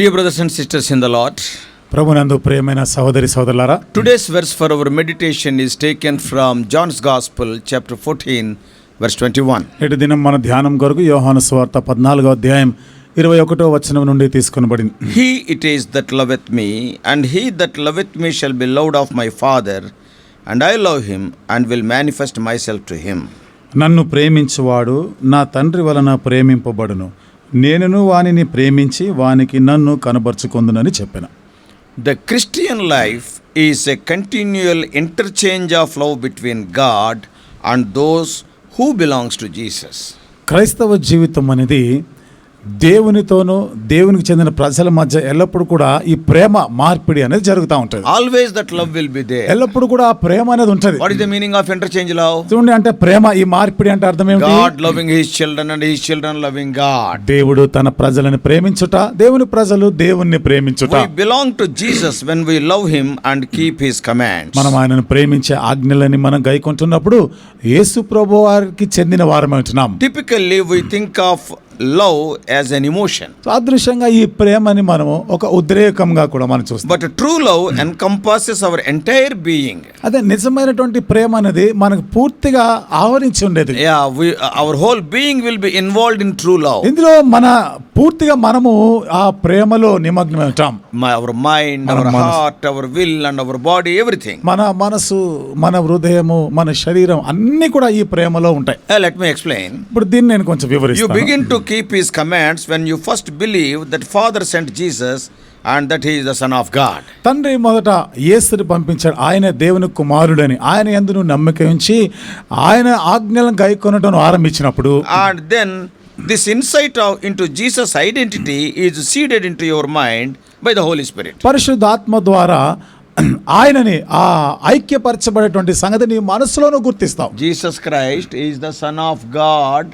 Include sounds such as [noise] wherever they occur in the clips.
Dear brothers and sisters in the Lord, ప్రభునందు ప్రియమైన సహోదరి సోదరులారా today's verse for our meditation is taken from John's Gospel, chapter 14, verse 21. నేటి దినం మన ధ్యానం కొరకు యోహాను స్వార్త పద్నాలుగో అధ్యాయం ఇరవై ఒకటో వచనం నుండి తీసుకొనబడింది He it is that loveth me, and he that loveth me shall be loved of my Father, and I love him, and will manifest myself to him. నన్ను ప్రేమించువాడు నా తండ్రి వలన ప్రేమింపబడును నేనును వానిని ప్రేమించి వానికి నన్ను కనబరుచుకుందునని చెప్పిన. The Christian life is a continual interchange of love between God and those who belongs to Jesus క్రైస్తవ జీవితం అనేది దేవునితోనూ దేవునికి చెందిన ప్రజల మధ్య ఎల్లప్పుడు కూడా ఈ ప్రేమ మార్పిడి అనేది జరుగుతూ ఉంటుంది. Always that love will be there ఎల్లప్పుడు కూడా ఆ ప్రేమ అనేది ఉంటుంది. What the meaning of interchange love చూడండి అంటే ప్రేమ ఈ మార్పిడి అంటే అర్థం ఏంటి God loving his children and his children loving God దేవుడు తన ప్రజలను ప్రేమించుట దేవుని ప్రజలు దేవుణ్ణి ప్రేమించుట. Belong to Jesus when we love him and keep his command మనం ఆయనను ప్రేమించే ఆజ్ఞలని మనం గైకొంటున్నప్పుడు యేసు ప్రభువారికి చెందిన వారమే ఉంటున్నాం. Typically we think of love as an emotion సాదృశ్యంగా ఈ ప్రేమని మనము ఒక ఉద్రేకంగా కూడా మనం చూస్తాం. But true love and encompasses our entire being అదే నిజమైనటువంటి ప్రేమ అనేది మనకు పూర్తిగా ఆవరించి ఉండేది. Yeah our whole being will be involve in true love ఇందులో మన పూర్తిగా మనము ఆ ప్రేమలో నిమగ్నం ఉంటాం. My mind our heart our will and our body everything మన మనసు మన హృదయము మన శరీరం అన్ని కూడా ఈ ప్రేమలో ఉంటాయి. లెట్ మీ ఎక్స్ప్లెయిన్ ఇప్పుడు దీన్ని నేను కొంచెం వివరి you to his commands when you first believe that Father sent Jesus and that he is the Son of God. తండ్రి మొదట యేసుని పంపించాడు ఆయన దేవుని కుమారుడని ఆయన ఎందు నువ్వు నమ్మిక ఉంచి ఆయన ఆజ్ఞలను గైకొనటం ఆరంభించినప్పుడు And then this insight of, into Jesus' identity is seeded into your mind by the Holy Spirit. పరిశుద్ధాత్మ ద్వారా ఆయనని ఆ ఐక్యపరచబడేటువంటి సంగతి నీ మనసులోనూ గుర్తిస్తావు Jesus Christ is the Son of God.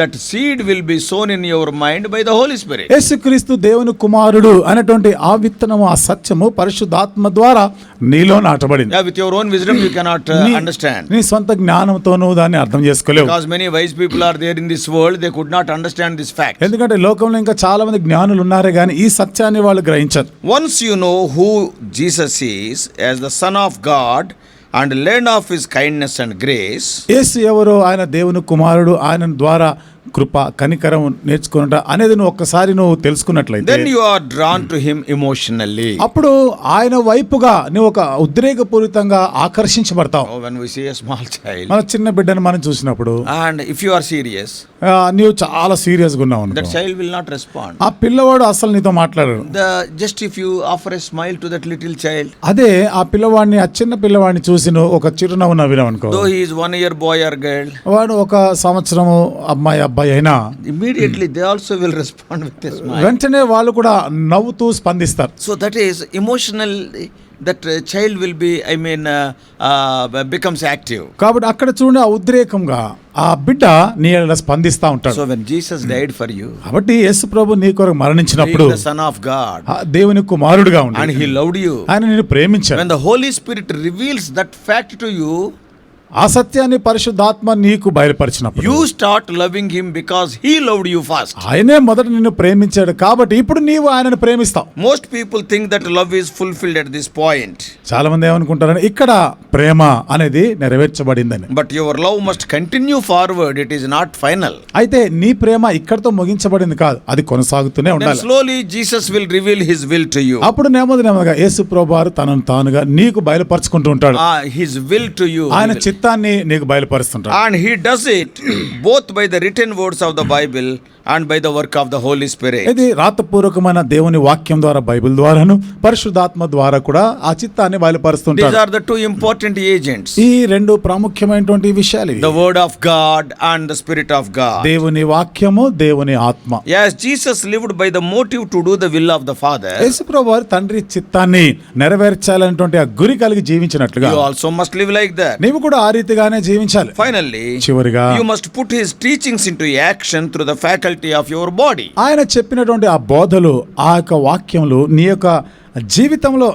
That seed will be sown in your mind by the Holy Spirit యేసుక్రీస్తు దేవుని కుమారుడు అనేటువంటి ఆ విత్తనము ఆ సత్యము పరిశుద్ధాత్మ ద్వారా నీలో నాటబడింది. With your own wisdom you cannot understand నీ సొంత జ్ఞానంతోనూ దాన్ని అర్థం చేసుకోలేవు. Because many wise people are there in this world they could not understand this fact ఎందుకంటే లోకంలో ఇంకా చాలా మంది జ్ఞానులు ఉన్నారు కానీ ఈ సత్యాన్ని వాళ్ళు గ్రహించరు. Once you know who Jesus is as the Son of God and learn of his kindness and grace yes ఎవరో ఆయన దేవుని కుమారుడు ఆయన ద్వారా కృప కనికరం నేర్చుకున్నట అనేది నువ్వు ఒక్కసారి నువ్వు తెలుసుకున్నట్లయితే drawn to him emotionally. అప్పుడు ఆయన వైపుగా నువ్వు ఒక ఉద్రేకపూరితంగా ఆకర్షించబడతావు Oh, small [laughs] child, మన చిన్న బిడ్డను మనం చూసినప్పుడు and if you are serious, ఆ, నీవు చాలా సీరియస్గా ఉన్నావు అనుకో. that child will not respond. ఆ పిల్లవాడు అసలు నీతో మాట్లాడరు The just if you offer a smile to that little child, అదే ఆ పిల్లవాడిని ఆ చిన్న పిల్లవాడిని చూసి నువ్వు ఒక చిరునవ్వు నవ్వినావు అనుకో though he is one year boy or girl, వాడు ఒక సంవత్సరము అమ్మాయి అబ్బాయి రాయ్ దే ఆల్సో వెంటనే వాళ్ళు కూడా నవ్వుతూ స్పందిస్తారు. So that is emotional that child will be I mean becomes active కాబట్టి అక్కడ చూడండి ఆ ఉద్రేకంగా ఆ బిడ్డ నీ స్పందిస్తా ఉంటాడు. సో డైడ్ ఫర్ యూ కాబట్టి యేసు ప్రభు నీ కొరకు మరణించినప్పుడు సన్ ఆఫ్ దేవుని కుమారుడుగా ఉన్నాడు అండ్ హి లవ్డ్ యు ఆ సత్యాన్ని పరిశుద్ధాత్మ నీకు బయలుపరిచిన you start loving him because he loved you first ఆయనే మొదట నిన్ను ప్రేమించాడు కాబట్టి ఇప్పుడు నీవు ఆయనను ప్రేమిస్తావు. Most people think that love is fulfilled at this point చాలా మంది ఏమనుకుంటారని ఇక్కడ ప్రేమ అనేది నెరవేర్చబడిందని. But your love must continue forward it is not final అయితే నీ ప్రేమ ఇక్కడతో ముగించబడింది కాదు. అది కొనసాగుతూనే ఉండాలి. Slowly Jesus will reveal his will to you అప్పుడు నేమది నేమగా యేసు ప్రభువారు తనను తానుగా నీకు బయలుపరచుకుంటూ ఉంటాడు. హిస్ విల్ టు యూ ఆయన చిత్త వాగ్దానాన్ని నీకు బయలుపరుస్తుంటా and he does it both by the written words of the Bible and by the work of the Holy Spirit ఇది రాతపూర్వకమైన దేవుని వాక్యం ద్వారా బైబిల్ ద్వారాను పరిశుద్ధాత్మ ద్వారా కూడా ఆ చిత్తాన్ని బయలుపరుస్తుంటారు these are the two important agents ఈ రెండు ప్రాముఖ్యమైనటువంటి విషయాలు the word of God and the Spirit of God దేవుని వాక్యము దేవుని ఆత్మ. As Jesus lived by the motive to do the will of the Father యేసుప్రభు వారి తండ్రి చిత్తాన్ని నెరవేర్చాలనేటువంటి ఆ గురి కలిగి జీవించినట్లుగా. You also must live like that నీవు కూడా ఆ రీతిగానే జీవించాలి. ఫైనల్లీ చివరిగా you must put his teachings into action through the faculty of your body ఆయన చెప్పినటువంటి ఆ బోధలు ఆ యొక్క వాక్యములు నీ యొక్క జీవితంలో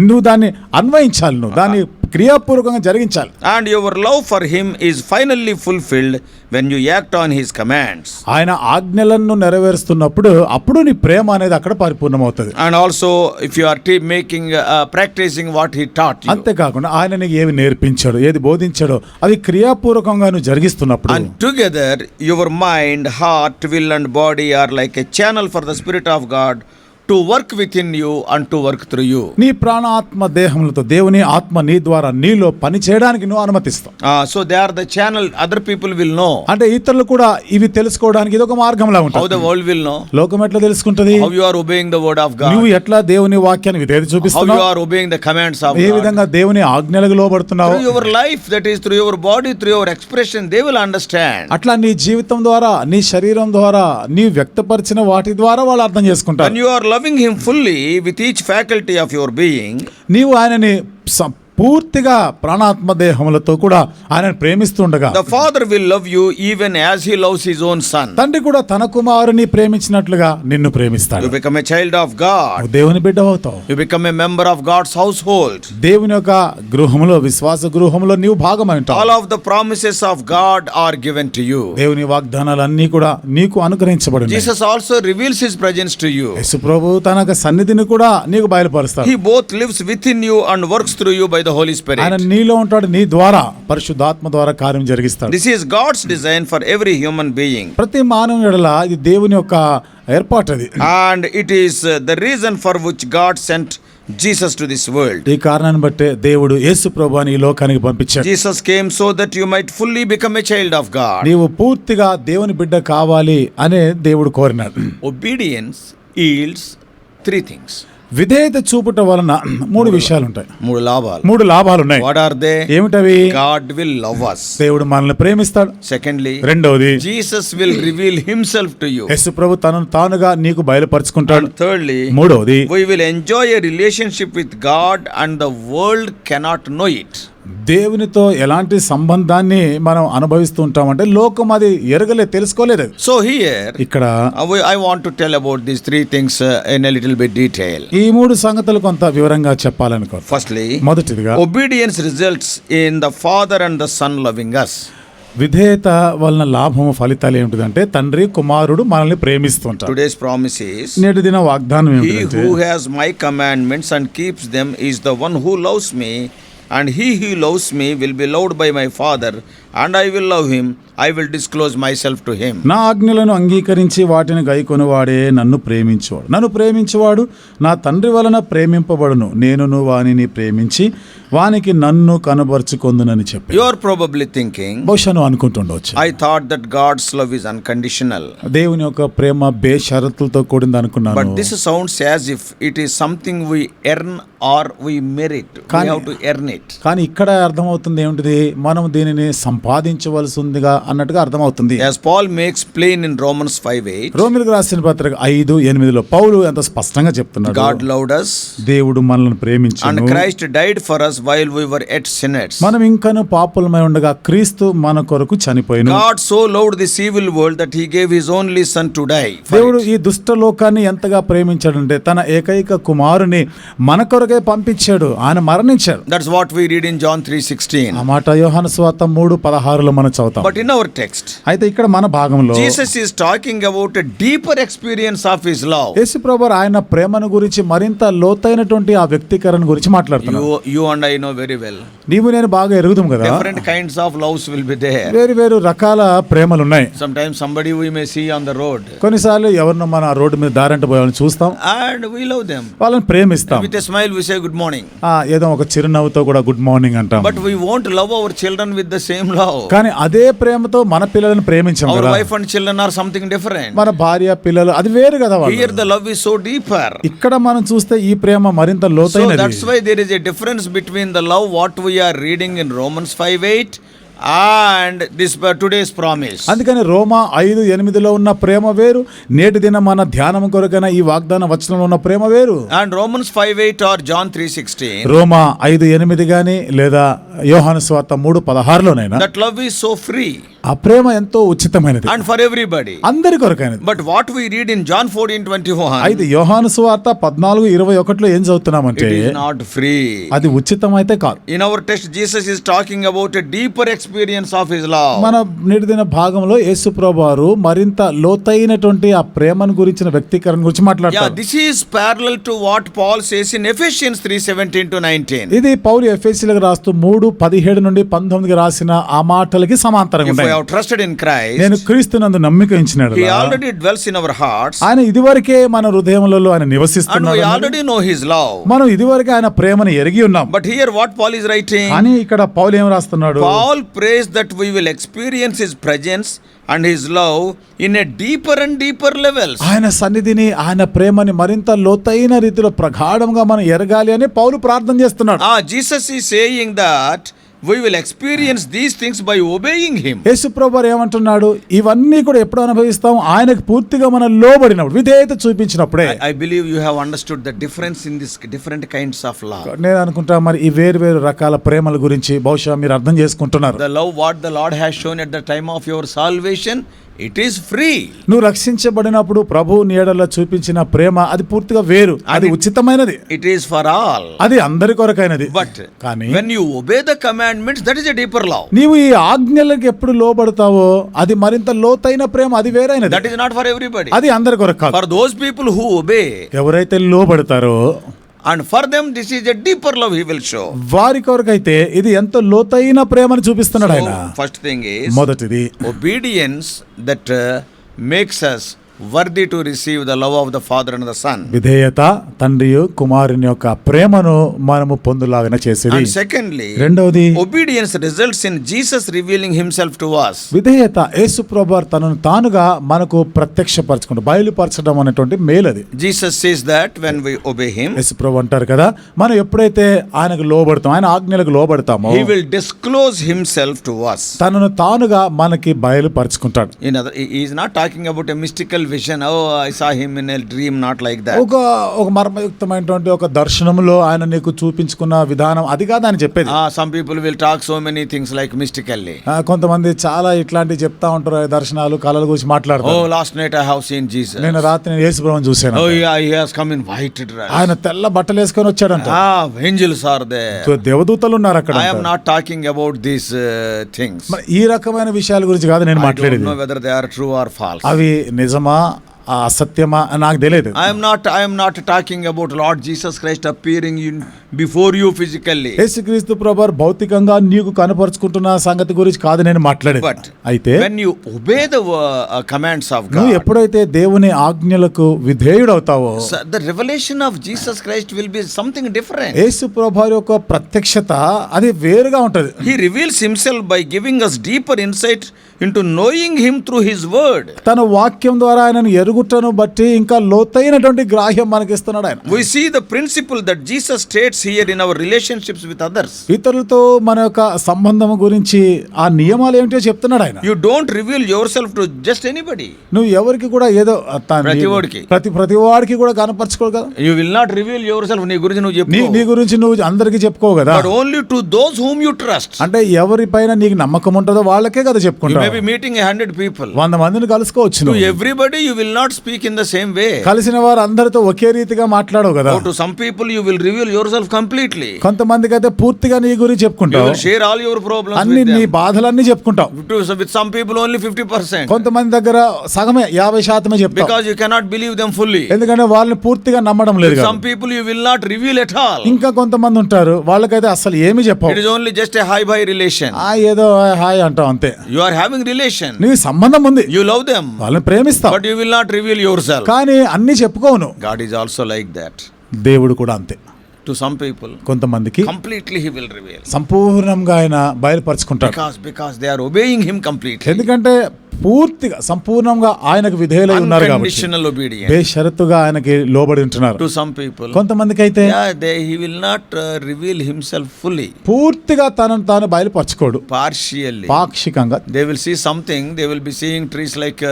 నువ్వు దాన్ని అన్వయించాలి నువ్వు. దాన్ని క్రియాపూర్వకంగా జరిగించాలి. And your love for him is finally fulfilled when you act on his commands ఆయన ఆజ్ఞలను నెరవేరుస్తున్నప్పుడు అప్పుడు నీ ప్రేమ అనేది అక్కడ పరిపూర్ణమవుతుంది. And also if you are tea making practising what he taught అంతే కాకుండా ఆయన నీకు ఏమి నేర్పించాడు ఏది బోధించాడో అది క్రియాపూర్వకంగా నువ్వు జరిగిస్తున్నప్పుడు and together your mind heart will and body are like a channel for the Spirit of God to work within you and to work through you నీ ప్రాణ ప్రాణాత్మ దేహములతో దేవుని ఆత్మ నీ ద్వారా నీలో పని చేయడానికి నువ్వు అనుమతిస్తావు. So they are the other people will know అంటే ఇతరులు కూడా ఇవి తెలుసుకోవడానికి ఇది ఒక మార్గంలా ఉంటుంది. How the world will know లోకం ఎట్లా తెలుసుకుంటది? How are obeying the word of ఎట్లా దేవుని వాక్యాన్ని విధేయత చూపిస్తావు or obeying the commands of ఏ విధంగా దేవుని ఆజ్ఞలకు లోబడుతున్నావు? Your life that is through your body through your expression they will understand అట్లా నీ జీవితం ద్వారా నీ శరీరం ద్వారా నీ వ్యక్తపరిచిన వాటి ద్వారా వాళ్ళు అర్థం చేసుకుంటారు. You are loving Him fully with each faculty of your being, నీవు ఆయనని స- పూర్తిగా ప్రాణాత్మ దేహములతో కూడా ఆయన ప్రేమిస్తుండగా the Father will love you even as he loves his own Son తండ్రి కూడా తన కుమారుని ప్రేమించినట్లుగా నిన్ను ప్రేమిస్తాడు. You become a child of God దేవుని బిడ్డ అవుతావు you become a member of God's household దేవుని యొక్క గృహములో విశ్వాస గృహములో నీవు భాగం అంటావు all of the promises of God are given to you దేవుని వాగ్దానాలన్నీ కూడా నీకు అనుగ్రహించబడి Jesus also reveals his presence to you యేసు ప్రభువు తన సన్నిధిని కూడా నీకు బయలుపరుస్తాడు. He both lives within you and works through you by the the Holy ఆయన. నీలో ఉంటాడు నీ ద్వారా పరిశుద్ధాత్మ ద్వారా కార్యం జరిగిస్తాడు This is God's design for every human being. ప్రతి మానవుని ఎడల ఇది దేవుని యొక్క ఏర్పాటు అది And it is uh, the reason for which God sent Jesus to this world. ఈ కారణాన్ని బట్టే దేవుడు యేసు ప్రభు ఈ లోకానికి పంపించాడు Jesus came so that you might fully become a child of God. నీవు పూర్తిగా దేవుని బిడ్డ కావాలి అనే దేవుడు కోరినాడు Obedience yields three things. విధేయత చూపుట వలన [clears throat] మూడు విషయాలు ఉంటాయి మూడు లాభాలు. మూడు లాభాలు ఉన్నాయి వాట్ ఆర్ దే ఏమిటవి గాడ్ విల్ లవ్ దేవుడు మనల్ని ప్రేమిస్తాడు. సెకండ్లీ రెండోది Jesus will reveal himself to you యేసు ప్రభు తనను తానుగా నీకు బయలుపరుచుకుంటాడు. థర్డ్లీ మూడోది we will enjoy a relationship with God and the world cannot know it దేవునితో ఎలాంటి సంబంధాన్ని మనం అనుభవిస్తూ ఉంటామంటే లోకం అది ఎరగలే తెలుసుకోలేదు. సో హియర్ ఇక్కడ I want to tell about this three things in little bit detail ఈ మూడు సంగతులు కొంత వివరంగా చెప్పాలనుకో ఫస్ట్లీ మొదటిదిగా obedience results in the Father and the Son loving us విధేయత వలన లాభం ఫలితాలు ఏమిటంటే తండ్రి కుమారుడు మనల్ని ప్రేమిస్తుంటారు టుడేస్ ప్రామిసెస్ నేటి వాగ్దానం ఏంటంటే who my commandments and keeps them is the one who loves me and he who loves me will be loved by my Father, and I will love him I will disclose myself to him నా ఆజ్ఞలను అంగీకరించి వాటిని గైకొని వాడే నన్ను ప్రేమించువాడు. నన్ను ప్రేమించువాడు నా తండ్రి వలన ప్రేమింపబడును. నేను వాని ప్రేమించి వానికి నన్ను కనబరుచుకుందునని చెప్పి యువర్ ప్రాబబ్లీ థింకింగ్ బహుశాను నువ్వు అనుకుంటుండవచ్చు I thought that God's love is unconditional దేవుని యొక్క ప్రేమ బే షరతులతో కూడింది అనుకున్నాను. But this sounds as if it is something we earn or we merit కానీ టు ఎర్న్ ఇట్ కానీ ఇక్కడ అర్థమవుతుంది ఏంటిది మనం దీనిని సంపాదించవలసి ఉందిగా అన్నట్టుగా అర్థమవుతుంది. Paul makes plain in Romans five eight రోమిలకు రాసిన పత్రిక ఐదు ఎనిమిదిలో పౌలు ఎంత స్పష్టంగా చెప్తున్నాడు? గాడ్ లౌడస్ దేవుడు మనల్ని ప్రేమించి and Christ died for us while we yet sinners మనం ఇంకాను పాపులమై ఉండగా క్రీస్తు మన కొరకు చనిపోయింది so loved the sinful world that he gave his only Son to die దేవుడు ఈ దుష్ట లోకాన్ని ఎంతగా ప్రేమించాడు అంటే తన ఏకైక కుమారుని మన కొరకే పంపించాడు. ఆయన మరణించాడు. That's what we read in John 3:16 ఆ మాట యోహాను సువార్త మూడు పదహారులో మనం చదువుతాం. బట్ ఇన్ అవర్ టెక్స్ట్ అయితే ఇక్కడ మన భాగంలో Jesus is talking about deeper experience of his love యేసు ప్రభువర్ ఆయన ప్రేమను గురించి మరింత లోతైనటువంటి ఆ వ్యక్తీకరణ గురించి మాట్లాడుతున్నాడు you and I very well నీవు నేను బాగా ఎరుగుదాం కదా? Different kinds of loves will be they వేరు వేరు రకాల ప్రేమలు ఉన్నాయి. Some time somebody we may see on the road కొన్నిసార్లు ఎవరు మన రోడ్ మీద దారంట పోయాలని చూస్తాం. అండ్ వి లవ్ దెం వాళ్ళని ప్రేమిస్తాం. With a smile we say good morning ఆ ఏదో ఒక చిరునవ్వుతో కూడా గుడ్ మార్నింగ్ అంటాం. But we won't love our children with the same love కానీ అదే ప్రేమతో మన పిల్లలను ప్రేమించాం wife and children are something different మన భార్య పిల్లలు అది వేరు కదా here the love is so deeper ఇక్కడ మనం చూస్తే ఈ ప్రేమ మరింత లోతైనది. So that's why there is a difference between love what we are reading in Romans 5:8 and this uh, today's promise. అందుకని రోమా ఐదు ఎనిమిదిలో ఉన్న ప్రేమ వేరు నేటి దిన మన ధ్యానం కొరకైన ఈ వాగ్దాన వచనంలో ఉన్న ప్రేమ వేరు And Romans 5 8 or John 3 16. రోమా ఐదు ఎనిమిది గాని లేదా యోహాను స్వార్త మూడు పదహారులోనైనా That love is so free ఆ ప్రేమ ఎంతో ఉచితమైనది and for everybody. అందరి కొరకైనది But what we read in John 14 21, అయితే యోహాను స్వార్త పద్నాలుగు ఇరవై ఒకటిలో ఏం చదువుతున్నామంటే it is not free. అది ఉచితం అయితే కాదు In our text, Jesus is talking about a deeper experience of his love. మన నేటి దిన భాగంలో యేసుప్రభు వారు మరింత లోతైనటువంటి ఆ ప్రేమను గురించిన వ్యక్తీకరణ గురించి మాట్లాడతారు this is parallel to what Paul says in Ephesians 3 17 to 19. ఇది పౌలు ఎఫ్ఎస్సీలకు రాస్తూ మూడు పదిహేడు నుండి పంతొమ్మిదికి రాసిన ఆ మాటలకి సమాంతరంగా ఉంటాయి have trusted in Christ, నేను క్రీస్తునందు నమ్మిక ఉంచినాడు he already dwells in our hearts ఆయన ఇదివరకే మన హృదయములలో ఆయన నివసిస్తున్నాడు already know his love. మనం ఇదివరకే ఆయన ప్రేమను ఎరిగి ఉన్నాం But here, what Paul is writing, కానీ ఇక్కడ పౌలు ఏం రాస్తున్నాడు Paul prays that we will experience his presence and his love in a deeper and deeper levels. ఆయన సన్నిధిని ఆయన ప్రేమని మరింత లోతైన రీతిలో ప్రగాఢంగా మనం ఎరగాలి అని పౌలు ప్రార్థన చేస్తున్నాడు Ah, Jesus is saying why will experience these things by obeying him యేసు ప్రభువర్ ఏమంటున్నాడు? ఇవన్నీ కూడా ఎప్పుడు అనుభవిస్తాం. ఆయనకు పూర్తిగా మనం లోబడినప్పుడు విధేయత చూపించినప్పుడే. I believe you have understood the difference in this different kinds of love నేను అనుకుంటా మరి ఈ వేరు వేరు రకాల ప్రేమల గురించి బహుశా మీరు అర్థం చేసుకుంటున్నారు. The love what the Lord has shown at the time of your salvation it is free. నువ్వు రక్షించబడినప్పుడు ప్రభు నీడలో చూపించిన ప్రేమ అది పూర్తిగా వేరు అది ఉచితమైనది It is for all. అది అందరి కొరకైనది But కానీ when you obey the commandments, that is a deeper love. నీవు ఈ ఆజ్ఞలకు ఎప్పుడు లోబడతావో అది మరింత లోతైన ప్రేమ అది వేరైనది That is not for everybody. అది అందరి కొరకు కాదు For those people who obey, ఎవరైతే లోబడతారో and for them this is a deeper love he will show వారి కొరకైతే ఇది ఎంత లోతైన ప్రేమను చూపిస్తున్నాడు ఆయన. ఫస్ట్ థింగ్ ఇస్ మొదటిది obedience that makes us us worthy to receive the love of the Father and the Son. విధేయత తండ్రి కుమారుని యొక్క ప్రేమను మనము పొందులాగిన చేసేది And secondly, రెండవది obedience results in Jesus revealing himself to us. విధేయత యేసు ప్రభు తనను తానుగా మనకు ప్రత్యక్షపరచుకుంటూ బయలుపరచడం అనేటువంటి మేలది Jesus says that when we obey him, యేసు ప్రభు అంటారు కదా మనం ఎప్పుడైతే ఆయనకు లోబడతాం ఆయన ఆజ్ఞలకు లోబడతామో he will disclose himself to us. తనను తానుగా మనకి బయలుపరచుకుంటాడు In other, he he is not vision oh I saw him in dream not like that ఒక ఒక మర్మయుక్తమైనటువంటి ఒక దర్శనంలో ఆయన నీకు చూపించుకున్న విధానం అది కాదు అని చెప్పేది. ఆ some people will talk so many things like mystically కొంతమంది చాలా ఇట్లాంటివి చెప్తా ఉంటారు దర్శనాలు కలలు గురించి మాట్లాడుతారు. ఓ last night I have seen Jesus నేను రాత్రి యేసు ప్రభువుని చూశాను ఓ yeah he has come in white dress ఆయన తెల్ల బట్టలు వేసుకొని వచ్చాడు అంట ఆ ఏంజిల్ సార్ దే సో దేవదూతలు ఉన్నారు అక్కడ I am not talking about this things ఈ రకమైన విషయాల గురించి కాదు నేను మాట్లాడేది. No whether they are true or false అవి నిజమా నిజమా అసత్యమా నాకు తెలియదు. I'm not I'm not talking about Lord Jesus Christ appearing in before you physically yes క్రీస్తు ప్రభర్ భౌతికంగా నీకు కనపరుచుకుంటున్న సంగతి గురించి కాదు నేను మాట్లాడే బట్ అయితే when you obey the commands of నువ్వు ఎప్పుడైతే దేవుని ఆజ్ఞలకు విధేయుడవుతావో the revelation of Jesus Christ will be something different యేసు ప్రభర్ యొక్క ప్రత్యక్షత అది వేరుగా ఉంటది. He reveals himself by giving us deeper insight into knowing him through his word తన వాక్యం ద్వారా ఆయన ఎరుగుట్టను బట్టి ఇంకా లోతైనటువంటి గ్రాహ్యం మనకి ఇస్తున్నాడు ఆయన. We see the principle that Jesus states here in our relationships with others ఇతరులతో మన యొక్క సంబంధం గురించి ఆ నియమాలు ఏంటో చెప్తున్నాడు ఆయన. You don't reveal yourself to just anybody నువ్వు ఎవరికి కూడా ఏదో ప్రతివాడికి ప్రతి ప్రతివాడికి కూడా కనపరచుకోవు కదా. You will not reveal yourself నీ గురించి నువ్వు చెప్పు నీ గురించి నువ్వు అందరికి చెప్పుకో కదా. But only to those whom you trust అంటే ఎవరిపైన నీకు నమ్మకం ఉంటుందో వాళ్ళకే కదా చెప్పుకుంటావు బి మీటింగ్ హండ్రెడ్ పీపుల్ వంద మందిని కలుసుకోవచ్చు everybody you will not speak in the same way కలిసిన వారు అందరితో ఒకే రీతిగా మాట్లాడవు కదా. To some people you will reveal yourself completely కొంతమందికి అయితే పూర్తిగా నీ గురించి చెప్పుకుంటావు. షేర్ ఆల్ యువర్ ప్రాబ్లమ్ అన్ని నీ బాధలన్నీ చెప్పుకుంటావు. To with some people only fifty percent కొంతమంది దగ్గర సగమే యాభై శాతమే చెప్తా because you cannot believe them fully ఎందుకంటే వాళ్ళని పూర్తిగా నమ్మడం లేదు some people you will not reveal at all ఇంకా కొంతమంది ఉంటారు వాళ్ళకైతే అసలు ఏమి చెప్పవు. It is only just a hi bye relation ఆ ఏదో హై అంటా అంతే. You are having having relation. నీకు సంబంధం ఉంది You love them. వాళ్ళని ప్రేమిస్తావు But you will not reveal yourself. కానీ అన్ని చెప్పుకోను God is also like that. దేవుడు కూడా అంతే To some people, కొంతమందికి completely He will reveal. సంపూర్ణంగా ఆయన బయలుపరుచుకుంటాడు Because, because they are obeying Him completely. ఎందుకంటే పూర్తిగా సంపూర్ణంగా ఆయనకు విధేయులై ఉన్నారు బేషరత్తుగా ఆయనకి లోబడి ఉంటున్నారు. టు సమ్ పీపుల్ కొంతమందికి అయితే they he will not reveal himself fully పూర్తిగా తనను తాను బయలుపరచుకోడు. పార్షియల్లీ పాక్షికంగా. They will see something they will be trees like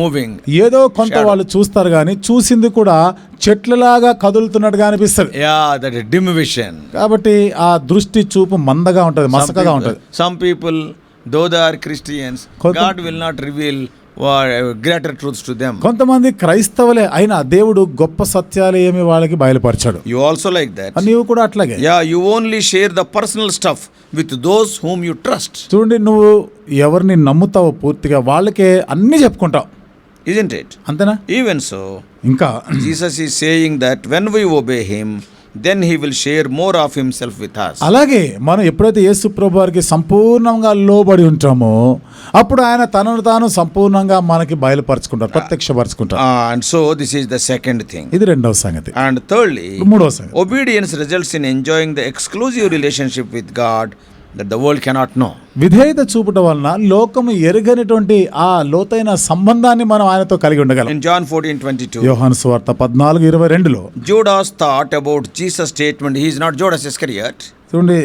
moving ఏదో కొంత వాళ్ళు చూస్తారు కానీ చూసింది కూడా చెట్లలాగా కదులుతున్నట్టుగా అనిపిస్తుంది. యా దట్ డిమ్ విషన్ కాబట్టి ఆ దృష్టి చూపు మందగా ఉంటుంది మసకగా ఉంటుంది. Some people though they are Christians God will not reveal greater truths to them కొంతమంది క్రైస్తవులే అయినా దేవుడు గొప్ప సత్యాలు ఏమి వాళ్ళకి బయలుపరచాడు. యూ ఆల్సో లైక్ దట్ నీవు కూడా అట్లాగే. Yeah you only share the personal stuff with those whom you trust చూడండి నువ్వు ఎవరిని నమ్ముతావు పూర్తిగా వాళ్ళకే అన్ని చెప్పుకుంటావు. ఇజెంట్ ఇట్ అంతేనా? ఈవెన్ సో ఇంకా Jesus is saying that when we obey him then he will share more of himself with us అలాగే మనం ఎప్పుడైతే యేసు ప్రభు వారికి సంపూర్ణంగా లోబడి ఉంటామో అప్పుడు ఆయన తనను తాను సంపూర్ణంగా మనకి బయలుపరచుకుంటారు ప్రత్యక్షపరచుకుంటారు. And so this is the second thing ఇది రెండవ సంగతి. అండ్ థర్డ్లీ మూడవ సంగతి. Obedience results in enjoying the exclusive relationship with God that the world cannot know విధేయత చూపటం వలన లోకము ఎరగనటువంటి ఆ లోతైన సంబంధాన్ని మనం ఆయనతో కలిగి ఉండగలం. In John fourteen twenty two యోహాన్ సువార్త పద్నాలుగు ఇరవై రెండులో Judas thought about Jesus statement he is not Judas Iscariot చూడండి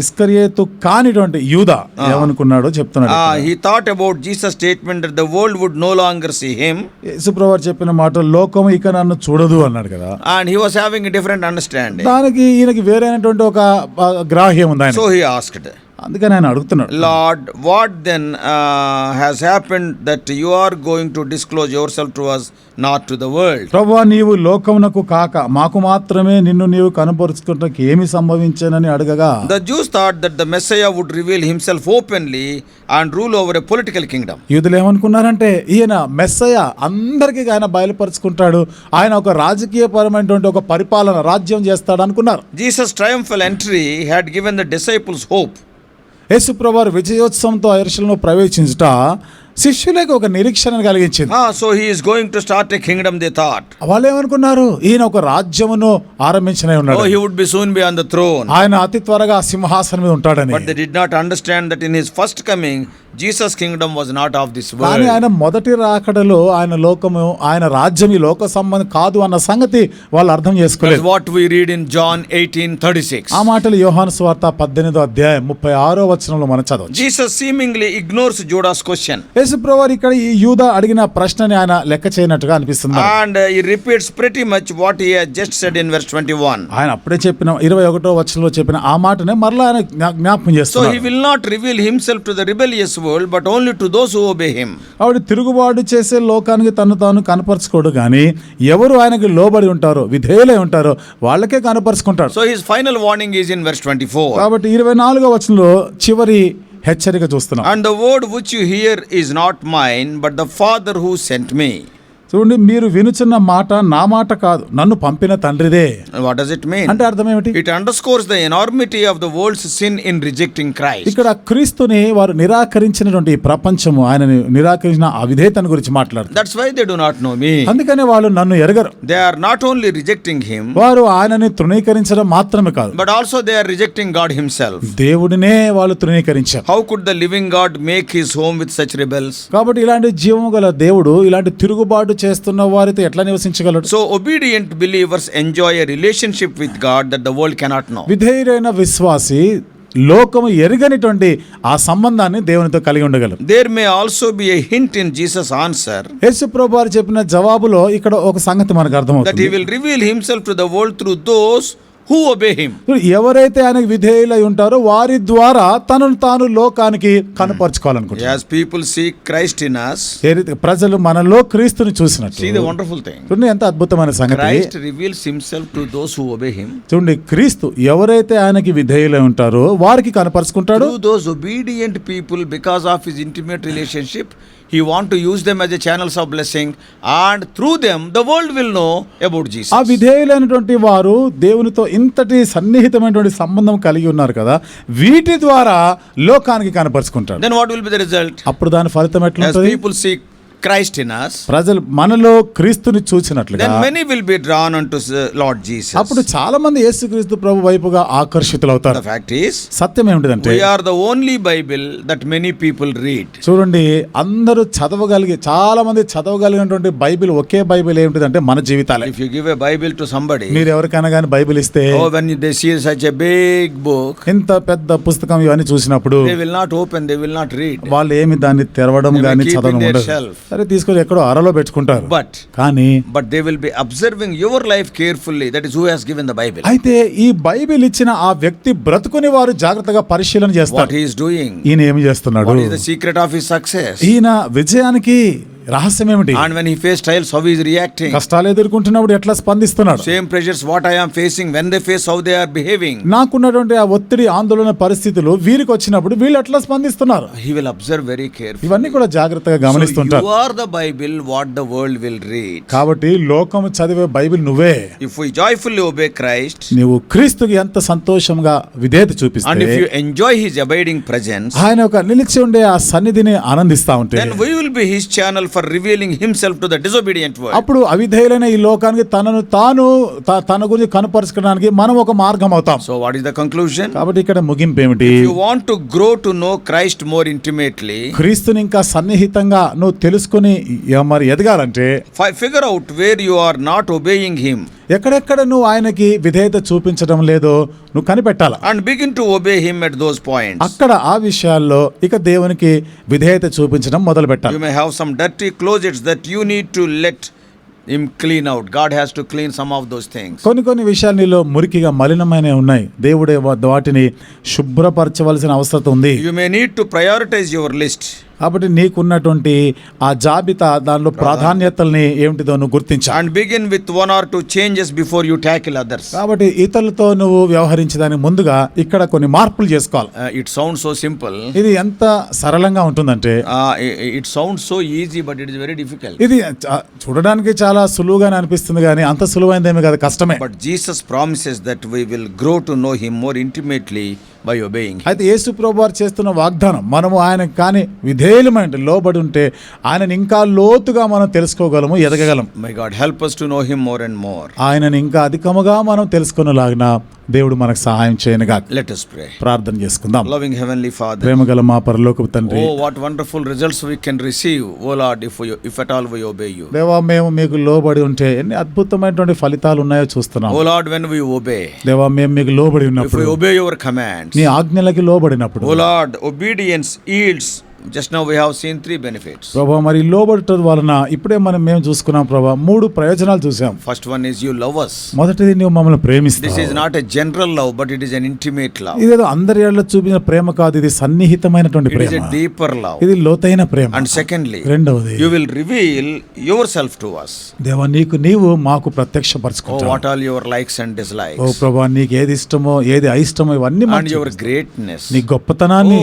ఇస్కరియేతు కానిటువంటి యూద ఏమనుకున్నాడో చెప్తున్నాడు he thought about Jesus statement the world would no longer see him సుప్రవర్ చెప్పిన మాట లోకం ఇక నన్ను చూడదు అన్నాడు కదా. And he was having different understanding దానికి ఈయనకి వేరైనటువంటి ఒక గ్రాహ్యం ఉంది సో హీ ఆస్క్డ్ అందుకని ఆయన అడుగుతున్నాడు. Lord what then has happen that you are going to disclose your self to us not to the world ప్రభు నీవు లోకమునకు కాక మాకు మాత్రమే నిన్ను నీవు కనపరుచుకుంటా ఏమి సంభవించానని అడగగా the Jews thought that the Messiah would reveal himself openly and rule over a political kingdom యూదులు ఏమనుకున్నారంటే ఈయన మెస్సయ అందరికీ ఆయన బయలుపరుచుకుంటాడు ఆయన ఒక రాజకీయ పరమైనటువంటి ఒక పరిపాలన రాజ్యం చేస్తాడు అనుకున్నారు Jesus triumphal entry had given the disciples hope యేసుప్రభు విజయోత్సవంతో ఐర్షలను ప్రవేశించుట శిష్యులకు ఒక నిరీక్షణ కలిగించింది. So he is going to start a kingdom the thought వాళ్ళు ఏమనుకున్నారు? ఈయన ఒక రాజ్యమును ఆరంభించిన ఉన్నాడు he would be soon be on the throne ఆయన అతి త్వరగా సింహాసనం మీద ఉంటాడని. But they did not understand that in his first coming Jesus kingdom was not of this world కానీ ఆయన మొదటి రాకడలో ఆయన లోకము ఆయన రాజ్యం ఈ లోక సంబంధం కాదు అన్న సంగతి వాళ్ళు అర్థం చేసుకోలేదు. What we read in John 18:36 ఆ మాటలు యోహాను సువార్త 18వ అధ్యాయం 36వ వచనంలో మనం చదవచ్చు. Jesus seemingly ignores Judas question question. యేసుప్రభు ఇక్కడ ఈ యూద అడిగిన ప్రశ్నని ఆయన లెక్క చేయనట్టుగా అనిపిస్తుంది he repeats pretty much what he has just said in verse 21. ఆయన అప్పుడే చెప్పిన ఇరవై ఒకటో వచనంలో చెప్పిన ఆ మాటనే మరలా ఆయన జ్ఞా- జ్ఞాపకం So he చేస్తున్నారు will not reveal himself to the rebellious world, but only to those who obey him. ఆవిడ తిరుగుబాటు చేసే లోకానికి తను తాను కనపరచుకోడు కానీ ఎవరు ఆయనకి లోబడి ఉంటారో విధేయులై ఉంటారో వాళ్ళకే కనపరుచుకుంటాడు So his final warning is in verse 24. కాబట్టి ఇరవై నాలుగో వచనంలో చివరి హెచ్చరిక చూస్తున్నాం And the word which you hear is not mine, but the Father who sent me. చూడండి మీరు వినుచున్న మాట నా మాట కాదు నన్ను పంపిన తండ్రిదే. వాట్ డస్ ఇట్ మీన్ అంటే అర్థం ఏమిటి? Underscores the enormity of the world's sin in rejecting Christ ఇక్కడ క్రీస్తుని వారు నిరాకరించినటువంటి ప్రపంచము ఆయన నిరాకరించిన అవిధేతను గురించి మాట్లాడు that's why they do not know me అందుకనే వాళ్ళు నన్ను ఎరగరు. They are not only rejecting him వారు ఆయనని తృణీకరించడం మాత్రమే కాదు. But also they are rejecting God himself దేవుడినే వాళ్ళు తృణీకరించారు. How could the living God make his home with such rebels కాబట్టి ఇలాంటి జీవం గల దేవుడు ఇలాంటి తిరుగుబాటు చేస్తున్న వారితో ఎట్లా నివసించగలడు? So obedient believers enjoy relationship with God that the world cannot know విధేయుడైన విశ్వాసి లోకము ఎరుగనిటువంటి ఆ సంబంధాన్ని దేవునితో కలిగి ఉండగలరు there may also be hint in Jesus answer యేసు చెప్పిన జవాబులో ఇక్కడ ఒక సంగతి మనకు అర్థమవుతుంది. That will reveal himself to the world through those ఎవరైతే ఆయనకు విధేయులై ఉంటారో వారి ద్వారా తనను తాను లోకానికి కనపరచుకోవాలనుకుంటున్నారు. ప్రజలు మనలో క్రీస్తుని చూసినట్టు ఎంత అద్భుతమైన చూడండి క్రీస్తు ఎవరైతే ఆయనకి విధేయులై ఉంటారో వారికి కనపరచుకుంటాడు. Those people because of his intimate relationship he want use them as a channels of blessing and through them the world will know about Jesus ఆ విధేయులైనటువంటి వారు దేవునితో ఇంతటి సన్నిహితమైనటువంటి సంబంధం కలిగి ఉన్నారు కదా వీటి ద్వారా లోకానికి కనపరుచుకుంటారు. Then what will be the result అప్పుడు దాని ఫలితం ఎట్లా people seek Christ in us, ప్రజలు మనలో క్రీస్తుని చూసినట్లుగా then many will be drawn unto uh, Lord Jesus. అప్పుడు చాలా మంది యేసుక్రీస్తు ప్రభు వైపుగా ఆకర్షితులవుతారు The fact is, Satyam ఏమిటిదంటే we are the only Bible that many people read. చూడండి అందరూ చదవగలిగే చాలా మంది చదవగలిగినటువంటి బైబిల్ ఒకే బైబిల్ ఏమిటిదంటే మన జీవితాలే If you give a Bible to somebody, మీరు ఎవరికైనా కానీ బైబిల్ ఇస్తే oh, when they see such a big book, ఇంత పెద్ద పుస్తకం ఇవన్నీ చూసినప్పుడు they will not open, they will not read. వాళ్ళు ఏమి దాన్ని తెరవడం They may కానీ keep in చదవడం their ఉండదు shelf. సరే తీసుకొని ఎక్కడో అరలో పెట్టుకుంటారు. బట్ కానీ but they will be observing your life carefully that is who has given the Bible అయితే ఈ బైబిల్ ఇచ్చిన ఆ వ్యక్తి బ్రతుకుని వారు జాగ్రత్తగా పరిశీలన చేస్తారు. వాట్ హి ఇస్ డూయింగ్ ఈయన ఏం చేస్తున్నాడు? Is the secret of his success ఈయన విజయానికి రహస్యం ఏమిటి and when face trials how is reacting కష్టాలు ఎదుర్కొంటున్నప్పుడు ఎట్లా స్పందిస్తున్నాడు same pressures what I am facing when they face how they are behaving నాకున్నటువంటి ఆ ఒత్తిడి ఆందోళన పరిస్థితులు వీరికి వచ్చినప్పుడు వీళ్ళు ఎట్లా స్పందిస్తున్నారు? He will observe very care ఇవన్నీ కూడా జాగ్రత్తగా గమనిస్తుంటారు. Are the Bible what the world will read కాబట్టి లోకము చదివే బైబిల్ నువ్వే. ఇఫ్ యు ఓబే క్రైస్ట్ నీవు క్రీస్తుకి ఎంత సంతోషంగా విధేయత చూపిస్తే ఎంజాయ్ హిస్ అబైడింగ్ ప్రెజెన్స్ ఆయన ఒక నిలిచి ఉండే ఆ సన్నిధిని ఆనందిస్తా ఉంటే then we will be his channel for for revealing himself to the disobedient అప్పుడు అవిధేయులైన ఈ లోకానికి తనను తాను తన గురించి కనపరుచుకోవడానికి మనం ఒక మార్గం అవుతాం. So what is the conclusion కాబట్టి ఇక్కడ ముగింపు ఏమిటి? You want to grow to know Christ more intimately క్రీస్తుని ఇంకా సన్నిహితంగా నువ్వు తెలుసుకొని మరి ఎదగాలంటే figure out where you are not obeying him ఎక్కడెక్కడ నువ్వు ఆయనకి విధేయత చూపించడం లేదో నువ్వు కనిపెట్టాలి? And begin to obey him at those point అక్కడ ఆ విషయాల్లో ఇక దేవునికి విధేయత చూపించడం మొదలు పెట్టాలి you may have some dirty that you need to let him clean out God has to clean some of those things కొన్ని కొన్ని విషయాలు నీలో మురికిగా మలినమైనవి ఉన్నాయి. దేవుడే వాటిని శుభ్రపరచవలసిన అవసరం ఉంది. You may need to prioritise your list కాబట్టి నీకున్నటువంటి ఆ జాబితా దానిలో ప్రాధాన్యతల్ని ఏమిటిదో నువ్వు గుర్తించా. And begin with one or two changes before you tackle others కాబట్టి ఇతరులతో నువ్వు వ్యవహరించడానికి ముందుగా ఇక్కడ కొన్ని మార్పులు చేసుకోవాలి. ఇట్ సౌండ్ సో సింపుల్ ఇది ఎంత సరళంగా ఉంటుందంటే it sound so easy but it is very difficult ఇది uh, చూడడానికి చాలా సులువుగా అనిపిస్తుంది కానీ అంత సులువైనది ఏమి కాదు కష్టమే. But Jesus promises that we will grow to know him more intimately obeying Him. అయితే యేసు ప్రభు వారు చేస్తున్న వాగ్దానం మనము ఆయనకు కానీ విధేయులమైన లోబడి ఉంటే ఆయనని ఇంకా లోతుగా మనం తెలుసుకోగలము ఎదగగలం May God help us to know Him more and more. ఆయనని ఇంకా అధికముగా మనం తెలుసుకునేలాగిన దేవుడు మనకు సహాయం చేయను ప్రార్థన చేసుకుందాం. లవింగ్ హెవెన్లీ ఫాదర్ ప్రేమగల మా పరలోక తండ్రి ఓ what wonderful results we can receive oh if you if at all we obey you దేవా మేము మీకు లోబడి ఉంటే ఎన్ని అద్భుతమైనటువంటి ఫలితాలు ఉన్నాయో చూస్తున్నాం. ఓ వెన్ వి ఓబే దేవా మేము మీకు లోబడి ఉన్నప్పుడు ఇఫ్ ఓబే యువర్ కమాండ్స్ నీ ఆజ్ఞలకి లోబడినప్పుడు ఓ obedience yields just now we have seen three benefits ప్రభా మరి లోబడటం వలన ఇప్పుడే మనం మేము చూసుకున్నాం ప్రభా మూడు ప్రయోజనాలు చూసాం. First one is you love us మొదటిది నువ్వు మమ్మల్ని ప్రేమిస్తావు. This is not a general love but it is an intimate love ఇది ఏదో అందరి ఎళ్ళ చూపిన ప్రేమ కాదు ఇది సన్నిహితమైనటువంటి ప్రేమ ఇట్ ఇస్ డీపర్ లవ్ ఇది లోతైన ప్రేమ. అండ్ సెకండ్లీ రెండవది you will reveal your self to us దేవా నీకు నీవు మాకు ప్రత్యక్ష పరచుకుంటావు what all your likes and dis dislikes oh ప్రభా నీకు ఏది ఇష్టమో ఏది అయిష్టమో ఇవన్నీ మాకు యువర్ గ్రేట్నెస్ నీ గొప్పతనాన్ని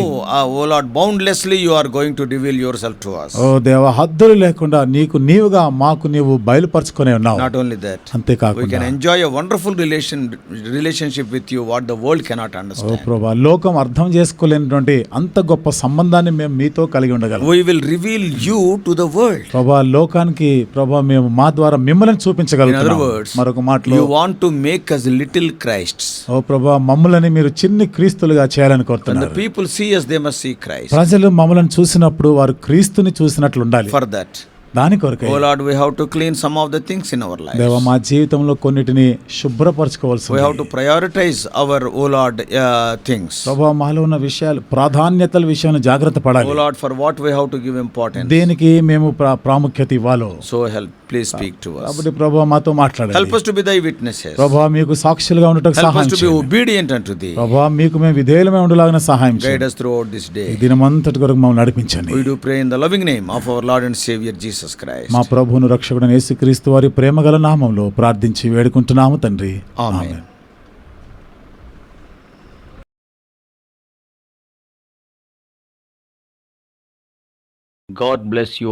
ఓ Lord boundlessly you are going to reveal your self to us oh దేవ హద్దులు లేకుండా నీకు నీవుగా మాకు నీవు బయలుపరుచుకునే ఉన్నావు. నాట్ ఓన్లీ దట్ అంతే కాక we can enjoy a wonderful relation relationship with you what the world cannot understand oh ప్రభువా లోకం అర్థం చేసుకోలేనటువంటి అంత గొప్ప సంబంధాన్ని మేము మీతో కలిగి ఉండగలం. We will reveal you to the world ప్రభువా లోకానికి ప్రభువా మేము మా ద్వారా మిమ్మల్ని చూపించగలుగుతాం మరొక మాటలో you want to make us little Christs oh ప్రభువా మమ్మల్ని మీరు చిన్ని క్రీస్తులుగా చేయాలని కోరుతున్నారు. People see they must see Christ ప్రజలు మమ్మల్ని మనుషులను చూసినప్పుడు వారు క్రీస్తుని చూసినట్లు ఉండాలి. ఫర్ దట్ దాని కొరకు ఓ Lord we have to clean some of things in our life దేవ మా జీవితంలో కొన్నిటిని శుభ్రపరచుకోవాల్సి ఉంది. We to prioritise our oh Lord things ఉన్న విషయాలు ప్రాధాన్యతల విషయాన్ని జాగ్రత్త పడాలి. ఓ Lord for what we have to give important దేనికి మేము ప్రాముఖ్యత ఇవ్వాలో? So help please speak to us అప్పుడు ప్రభువ మాతో మాట్లాడండి. Help us to be thy witnesses ప్రభువ మీకు సాక్షులుగా ఉండటకు సహాయం చేయండి help us to be obedient unto thee ప్రభువ మీకు మేము విధేయులమై ఉండలాగిన సహాయం చేయండి guide us throughout this day ఈ దినమంతటి వరకు మమ్మల్ని నడిపించండి. We do pray in the loving name of our Lord and Saviour Jesus Christ మా ప్రభువును రక్షకుడైన యేసుక్రీస్తు వారి ప్రేమగల నామములో ప్రార్థించి వేడుకుంటున్నాము తండ్రి. ఆమేన్. God bless you.